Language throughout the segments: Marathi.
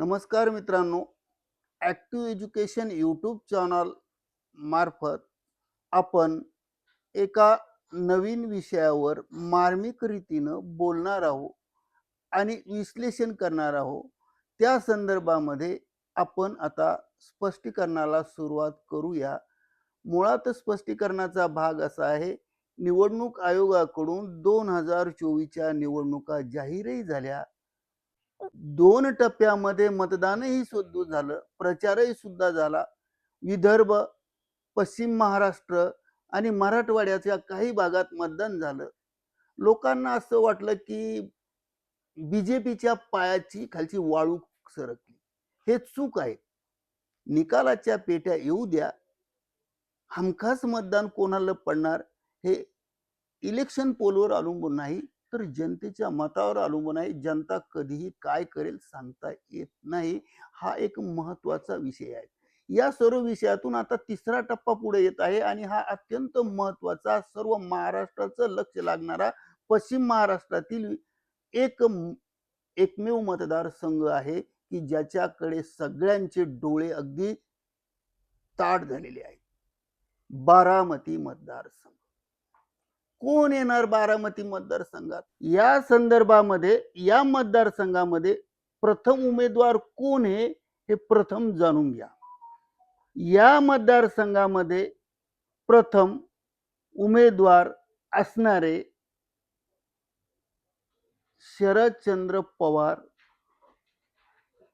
नमस्कार मित्रांनो ॲक्टिव्ह एज्युकेशन यूट्यूब चॅनल मार्फत आपण एका नवीन विषयावर मार्मिक रीतीनं बोलणार आहोत आणि विश्लेषण करणार आहोत. त्या संदर्भामध्ये आपण आता स्पष्टीकरणाला सुरुवात करूया. मुळात स्पष्टीकरणाचा भाग असा आहे निवडणूक आयोगाकडून दोन हजार चोवीसच्या निवडणुका जाहीरही झाल्या. दोन टप्प्यामध्ये मतदानही सुद्धा झालं. प्रचारही सुद्धा झाला. विदर्भ पश्चिम महाराष्ट्र आणि मराठवाड्याच्या काही भागात मतदान झालं. लोकांना असं वाटलं की बीजेपीच्या पायाची खालची वाळू सरकली. हे चूक आहे. निकालाच्या पेट्या येऊ द्या. हमखास मतदान कोणाला पडणार हे इलेक्शन पोलवर अवलंबून नाही. तर जनतेच्या मतावर अवलंबून आहे. जनता कधीही काय करेल सांगता येत नाही. हा एक महत्त्वाचा विषय आहे. या सर्व विषयातून आता तिसरा टप्पा पुढे येत आहे आणि हा अत्यंत महत्त्वाचा सर्व महाराष्ट्राचं लक्ष लागणारा पश्चिम महाराष्ट्रातील एक एकमेव एकमेव मतदारसंघ आहे की ज्याच्याकडे सगळ्यांचे डोळे अगदी ताट झालेले आहेत. बारामती मतदारसंघ कोण येणार बारामती मतदारसंघात? या संदर्भामध्ये या मतदारसंघामध्ये प्रथम उमेदवार कोण आहे हे प्रथम जाणून घ्या. या मतदारसंघामध्ये प्रथम उमेदवार असणारे शरदचंद्र पवार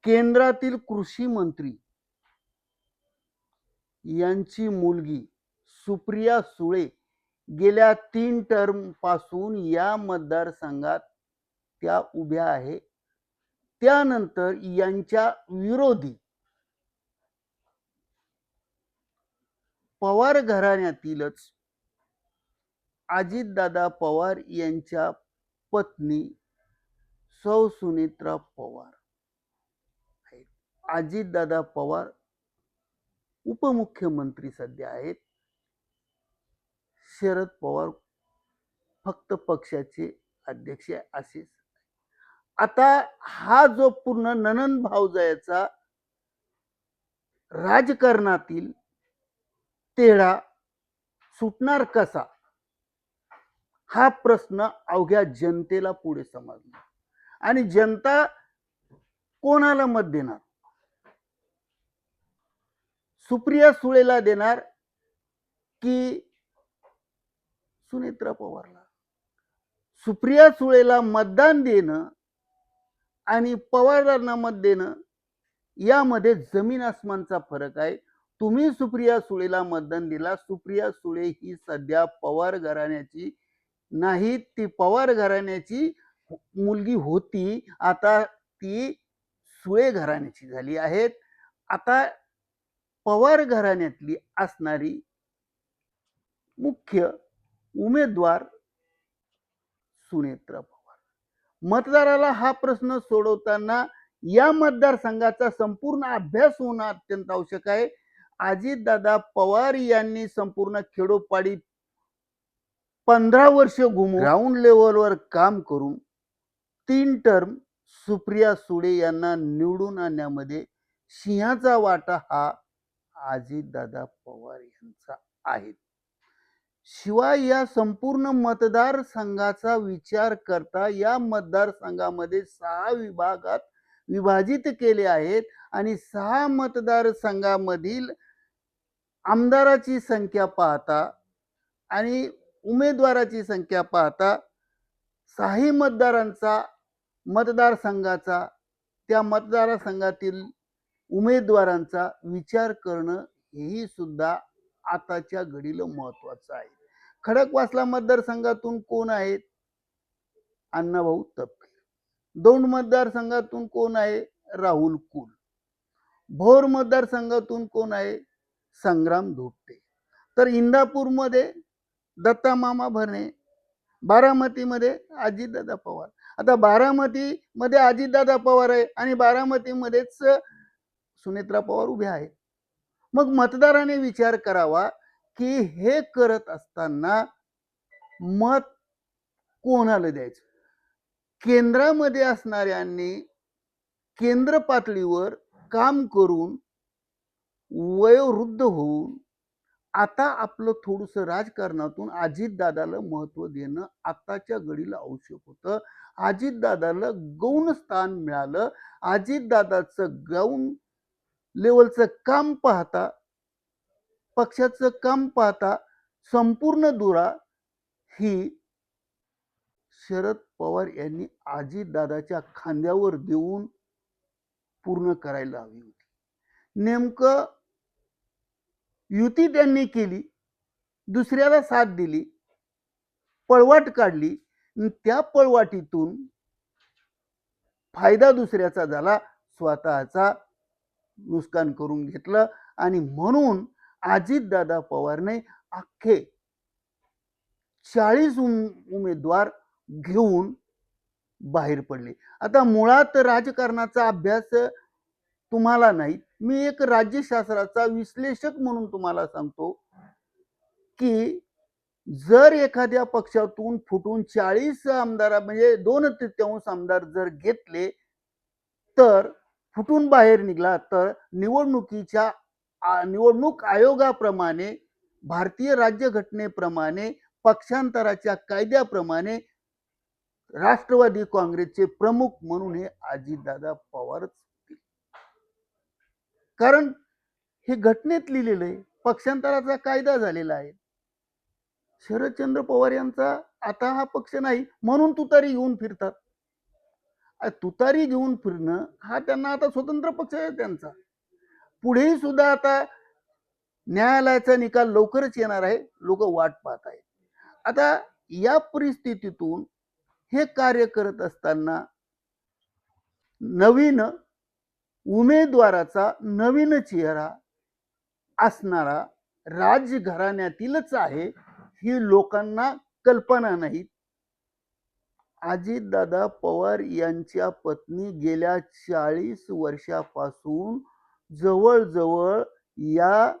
केंद्रातील कृषी मंत्री यांची मुलगी सुप्रिया सुळे गेल्या तीन टर्मपासून या मतदारसंघात त्या उभ्या आहे. त्यानंतर यांच्या विरोधी पवार घराण्यातीलच अजितदादा पवार यांच्या पत्नी सौ सुनेत्रा पवार अजितदादा पवार उपमुख्यमंत्री सध्या आहेत. शरद पवार फक्त पक्षाचे अध्यक्ष असेच. आता हा जो पूर्ण ननन भावजायाचा राजकारणातील तेढा सुटणार कसा? हा प्रश्न अवघ्या जनतेला पुढे समजला. आणि जनता कोणाला मत देणार? सुप्रिया सुळेला देणार की सुनेत्रा पवारला. सुप्रिया सुळेला मतदान देणं आणि पवारांना मत देणं यामध्ये जमीन आसमानचा फरक आहे. तुम्ही सुप्रिया सुळेला मतदान दिला. सुप्रिया सुळे ही सध्या पवार घराण्याची नाही ती पवार घराण्याची मुलगी होती. आता ती सुळे घराण्याची झाली आहेत. आता पवार घराण्यातली असणारी मुख्य उमेदवार सुनेत्रा पवार. मतदाराला हा प्रश्न सोडवताना या मतदारसंघाचा संपूर्ण अभ्यास होणं अत्यंत आवश्यक आहे. अजितदादा पवार यांनी संपूर्ण खेडोपाडी पंधरा वर्ष घुमून ग्राउंड लेवलवर काम करून तीन टर्म सुप्रिया सुडे यांना निवडून आणण्यामध्ये सिंहाचा वाटा हा अजितदादा पवार यांचा आहे. शिवाय या संपूर्ण मतदारसंघाचा विचार करता या मतदारसंघामध्ये सहा विभागात विभाजित केले आहेत आणि सहा मतदारसंघामधील आमदाराची संख्या पाहता आणि उमेदवाराची संख्या पाहता सहाही मतदारांचा मतदारसंघाचा त्या मतदारसंघातील उमेदवारांचा विचार करणं हेही सुद्धा आताच्या घडीला महत्वाचं आहे. खडकवासला मतदारसंघातून कोण आहेत अण्णाभाऊ तपके दौंड मतदारसंघातून कोण आहे? राहुल कुल. भोर मतदारसंघातून कोण आहे? संग्राम धोपटे तर इंदापूरमध्ये दत्ता मामा भरणे बारामतीमध्ये अजितदादा पवार. आता बारामतीमध्ये अजितदादा पवार आहे आणि बारामतीमध्येच सुनेत्रा पवार उभे आहेत. मग मतदाराने विचार करावा की हे करत असताना मत कोणाला द्यायचं? केंद्रामध्ये असणाऱ्यांनी केंद्र पातळीवर काम करून वयोवृद्ध होऊन आता आपलं थोडस राजकारणातून अजितदादाला महत्त्व देणं आताच्या घडीला आवश्यक होतं. अजितदादाला गौण स्थान मिळालं. अजितदादाचं गौण लेवलचं काम पाहता पक्षाचं काम पाहता संपूर्ण दुरा ही शरद पवार यांनी आजीदादाच्या खांद्यावर देऊन पूर्ण करायला हवी होती. नेमकं युती त्यांनी केली दुसऱ्याला साथ दिली पळवाट काढली त्या पळवाटीतून फायदा दुसऱ्याचा झाला स्वतःचा नुकसान करून घेतलं आणि म्हणून अजितदादा पवारने अख्खे चाळीस उमेदवार घेऊन बाहेर पडले. आता मुळात राजकारणाचा अभ्यास तुम्हाला नाही मी एक राज्यशास्त्राचा विश्लेषक म्हणून तुम्हाला सांगतो की जर एखाद्या पक्षातून फुटून चाळीस आमदार म्हणजे दोन तृतीयांश आमदार जर घेतले तर फुटून बाहेर निघला तर निवडणुकीच्या निवडणूक आयोगाप्रमाणे भारतीय राज्यघटनेप्रमाणे पक्षांतराच्या कायद्याप्रमाणे राष्ट्रवादी काँग्रेसचे प्रमुख म्हणून हे अजितदादा पवारच होतील कारण हे घटनेत लिहिलेलं आहे पक्षांतराचा कायदा झालेला आहे. शरदचंद्र पवार यांचा आता हा पक्ष नाही म्हणून तुतारी घेऊन फिरतात. तुतारी घेऊन फिरणं हा त्यांना आता स्वतंत्र पक्ष आहे त्यांचा. पुढेही सुद्धा आता न्यायालयाचा निकाल लवकरच येणार आहे. लोक वाट पाहत आहेत. आता या परिस्थितीतून हे कार्य करत असताना नवीन उमेदवाराचा नवीन चेहरा असणारा राजघराण्यातीलच आहे ही लोकांना कल्पना नाही. अजितदादा पवार यांच्या पत्नी गेल्या चाळीस वर्षापासून जवळजवळ या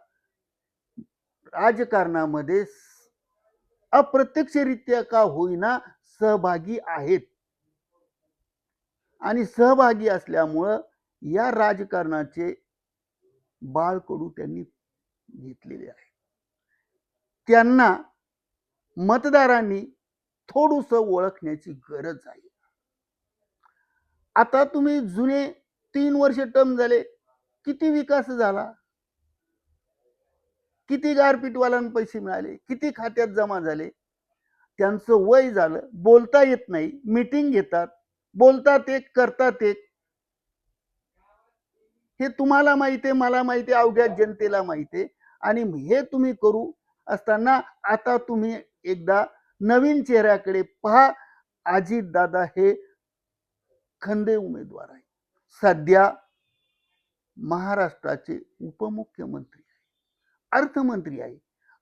राजकारणामध्ये अप्रत्यक्षरित्या का होईना सहभागी आहेत. आणि सहभागी असल्यामुळं या राजकारणाचे बाळकडू त्यांनी घेतलेले आहे त्यांना मतदारांनी थोडस ओळखण्याची गरज आहे. आता तुम्ही जुने तीन वर्ष टर्म झाले किती विकास झाला? किती गारपीटवाल्यांना पैसे मिळाले? किती खात्यात जमा झाले? त्यांचं वय झालं. बोलता येत नाही. मीटिंग घेतात. बोलतात एक करतात एक. हे तुम्हाला माहिती आहे मला माहिती आहे अवघ्या जनतेला माहिती आहे. आणि हे तुम्ही करू असताना आता तुम्ही एकदा नवीन चेहऱ्याकडे पहा. अजित दादा हे खंदे उमेदवार आहे सध्या महाराष्ट्राचे उपमुख्यमंत्री आहे. अर्थमंत्री आहे.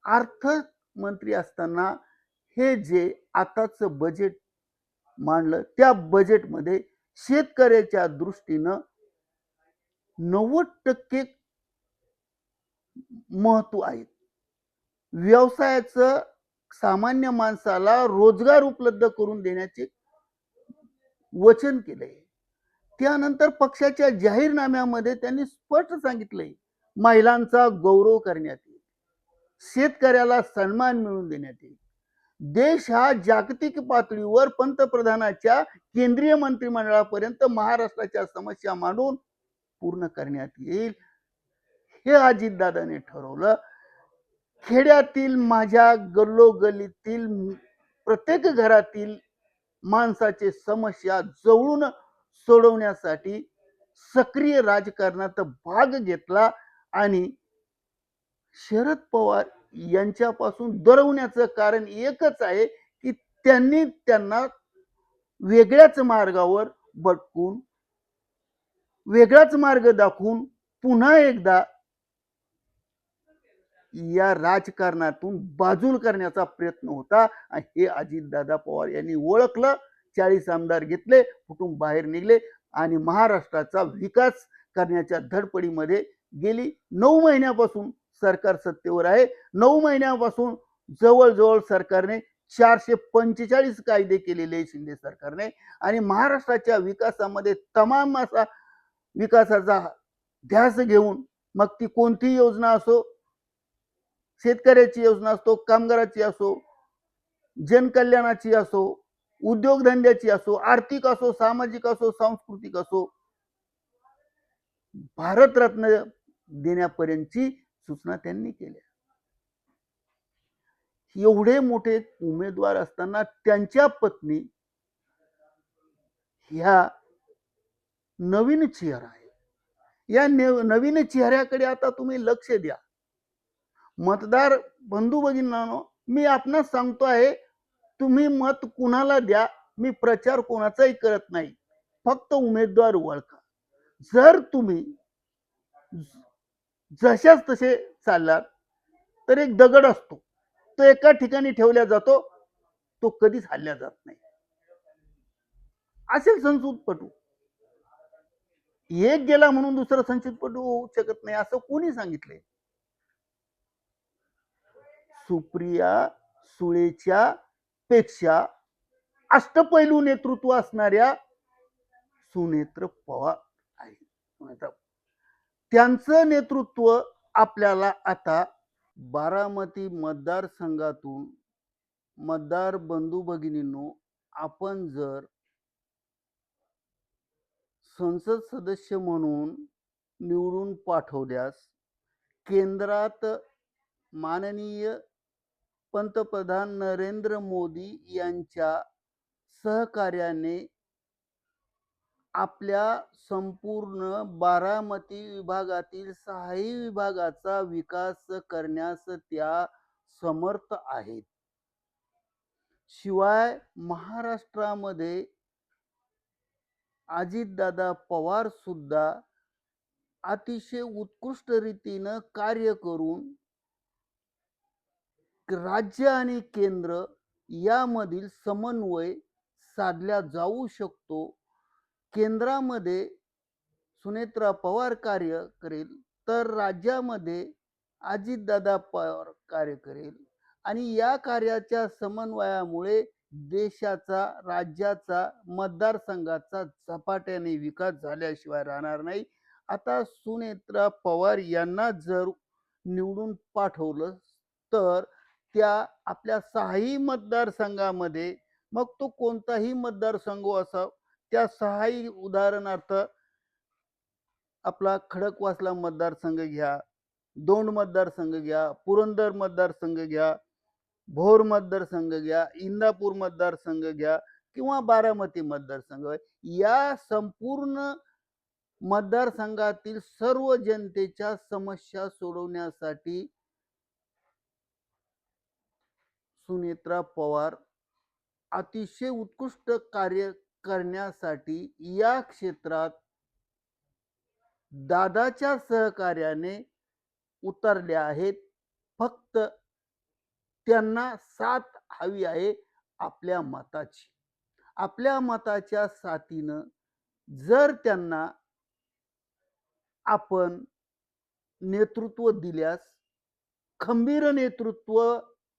अर्थमंत्री असताना हे जे आताच बजेट मांडलं त्या बजेटमध्ये शेतकऱ्याच्या दृष्टीनं नव्वद टक्के महत्त्व आहे. व्यवसायाचं सामान्य माणसाला रोजगार उपलब्ध करून देण्याचे वचन केलंय. त्यानंतर पक्षाच्या जाहीरनाम्यामध्ये त्यांनी स्पष्ट सांगितलंय महिलांचा गौरव करण्यात येईल शेतकऱ्याला सन्मान मिळवून देण्यात येईल. देश हा जागतिक पातळीवर पंतप्रधानाच्या केंद्रीय मंत्रिमंडळापर्यंत महाराष्ट्राच्या समस्या मांडून पूर्ण करण्यात येईल. हे अजितदादाने ठरवलं. खेड्यातील माझ्या गल्लोगल्लीतील प्रत्येक घरातील माणसाचे समस्या जवळून सोडवण्यासाठी सक्रिय राजकारणात भाग घेतला आणि शरद पवार यांच्यापासून दरवण्याचं कारण एकच आहे की त्यांनी त्यांना वेगळ्याच मार्गावर भटकून वेगळाच मार्ग दाखवून पुन्हा एकदा या राजकारणातून बाजूल करण्याचा प्रयत्न होता. आणि हे अजितदादा पवार यांनी ओळखलं. चाळीस आमदार घेतले कुटुंब बाहेर निघले आणि महाराष्ट्राचा विकास करण्याच्या धडपडीमध्ये गेली. नऊ महिन्यापासून सरकार सत्तेवर आहे. नऊ महिन्यापासून जवळजवळ सरकारने चारशे पंचेचाळीस कायदे केलेले शिंदे सरकारने आणि महाराष्ट्राच्या विकासामध्ये तमाम असा विकासाचा ध्यास घेऊन मग ती कोणतीही योजना असो शेतकऱ्याची योजना असो कामगाराची असो जनकल्याणाची असो उद्योगधंद्याची असो आर्थिक असो सामाजिक असो सांस्कृतिक असो भारतरत्न देण्यापर्यंतची सूचना त्यांनी केल्या. एवढे मोठे उमेदवार असताना त्यांच्या पत्नी ह्या नवीन चेहरा आहे. या नवीन चेहऱ्याकडे आता तुम्ही लक्ष द्या. मतदार बंधू भगिनांनो मी आपणास सांगतो आहे तुम्ही मत कुणाला द्या मी प्रचार कोणाचाही करत नाही. फक्त उमेदवार ओळखा. जर तुम्ही जशाच तसे चाललात तर एक दगड असतो. तो एका ठिकाणी ठेवला जातो तो कधीच हल्ल्या जात नाही. असेल संस्कृतपटू एक गेला म्हणून दुसरा संस्कृतपटू होऊ शकत नाही असं कोणी सांगितले सुप्रिया सुळेच्या पेक्षा अष्टपैलू नेतृत्व असणाऱ्या सुनेत्र पवार आहे त्यांचं नेतृत्व आपल्याला आता बारामती मतदारसंघातून मतदार बंधू भगिनींनो आपण जर संसद सदस्य म्हणून निवडून पाठवल्यास केंद्रात माननीय पंतप्रधान नरेंद्र मोदी यांच्या सहकार्याने आपल्या संपूर्ण बारामती विभागातील सहाही विभागाचा विकास करण्यास त्या समर्थ आहेत. शिवाय महाराष्ट्रामध्ये अजितदादा पवार सुद्धा अतिशय उत्कृष्ट रीतीनं कार्य करून राज्य आणि केंद्र यामधील समन्वय साधला जाऊ शकतो. केंद्रामध्ये सुनेत्रा पवार कार्य करेल तर राज्यामध्ये अजितदादा पवार कार्य करेल आणि या कार्याच्या समन्वयामुळे देशाचा राज्याचा मतदारसंघाचा झपाट्याने विकास झाल्याशिवाय राहणार नाही. आता सुनेत्रा पवार यांना जर निवडून पाठवलं तर त्या आपल्या सहाही मतदारसंघामध्ये मग तो कोणताही मतदारसंघ असा त्या सहाही उदाहरणार्थ आपला खडकवासला मतदारसंघ घ्या दोंड मतदारसंघ घ्या पुरंदर मतदारसंघ घ्या भोर मतदारसंघ घ्या इंदापूर मतदारसंघ घ्या किंवा बारामती मतदारसंघ या संपूर्ण मतदारसंघातील सर्व जनतेच्या समस्या सोडवण्यासाठी सुनेत्रा पवार अतिशय उत्कृष्ट कार्य करण्यासाठी या क्षेत्रात दादाच्या सहकार्याने उतरल्या आहेत. फक्त त्यांना साथ हवी आहे आपल्या मताची. आपल्या मताच्या साथीनं जर त्यांना आपण नेतृत्व दिल्यास खंबीर नेतृत्व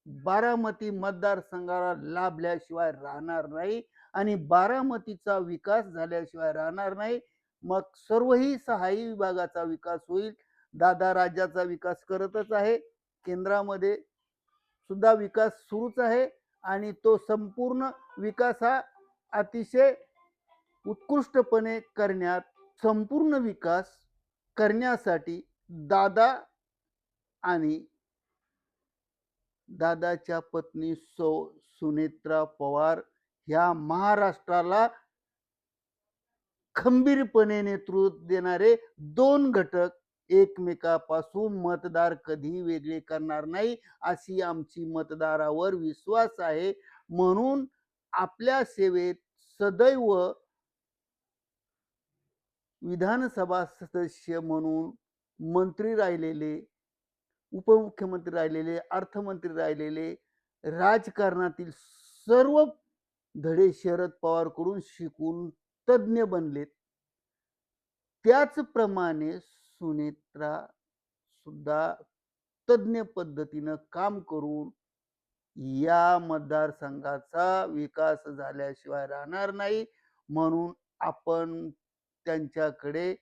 बारामती मतदारसंघाला लाभल्याशिवाय राहणार नाही आणि बारामतीचा विकास झाल्याशिवाय राहणार नाही. मग सर्वही सहाय्य विभागाचा विकास होईल. दादा राज्याचा विकास करतच आहे. केंद्रामध्ये सुद्धा विकास सुरूच आहे आणि तो संपूर्ण विकास हा अतिशय उत्कृष्टपणे करण्यात संपूर्ण विकास करण्यासाठी दादा आणि दादाच्या पत्नी सौ सुनेत्रा पवार ह्या महाराष्ट्राला खंबीरपणे नेतृत्व देणारे दोन घटक एकमेकापासून मतदार कधी वेगळे करणार नाही अशी आमची मतदारावर विश्वास आहे. म्हणून आपल्या सेवेत सदैव विधानसभा सदस्य म्हणून मंत्री राहिलेले उपमुख्यमंत्री राहिलेले अर्थमंत्री राहिलेले राजकारणातील सर्व धडे शरद पवारकडून शिकून तज्ज्ञ बनलेत. त्याचप्रमाणे सुनेत्रा सुद्धा तज्ज्ञ पद्धतीनं काम करून या मतदारसंघाचा विकास झाल्याशिवाय राहणार नाही. म्हणून आपण त्यांच्याकडे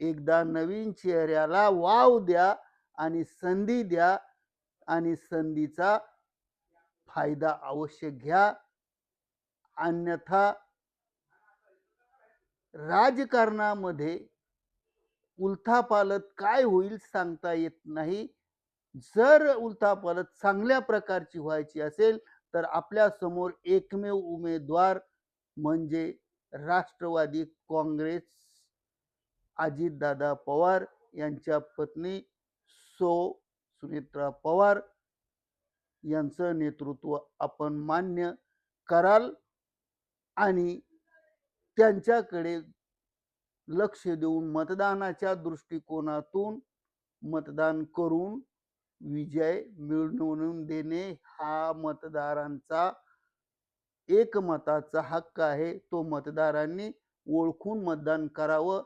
एकदा नवीन चेहऱ्याला वाव द्या. आणि संधी द्या आणि संधीचा फायदा अवश्य घ्या. अन्यथा राजकारणामध्ये उलथापालत काय होईल सांगता येत नाही. जर उलथापालत चांगल्या प्रकारची व्हायची असेल तर आपल्यासमोर एकमेव उमेदवार म्हणजे राष्ट्रवादी काँग्रेस अजितदादा पवार यांच्या पत्नी सो सुनेत्रा पवार यांचं नेतृत्व आपण मान्य कराल आणि त्यांच्याकडे लक्ष देऊन मतदानाच्या दृष्टिकोनातून मतदान करून विजय मिळवून देणे हा मतदारांचा एकमताचा हक्क आहे. तो मतदारांनी ओळखून मतदान करावं.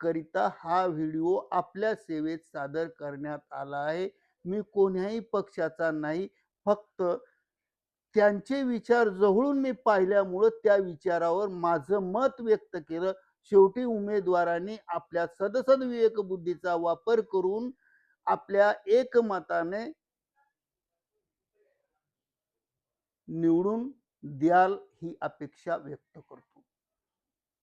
करिता हा व्हिडिओ आपल्या सेवेत सादर करण्यात आला आहे. मी कोण्याही पक्षाचा नाही फक्त त्यांचे विचार जवळून मी पाहिल्यामुळं त्या विचारावर माझं मत व्यक्त केलं. शेवटी उमेदवारांनी आपल्या सदसद विवेकबुद्धीचा वापर करून आपल्या एकमताने निवडून द्याल ही अपेक्षा व्यक्त करतो.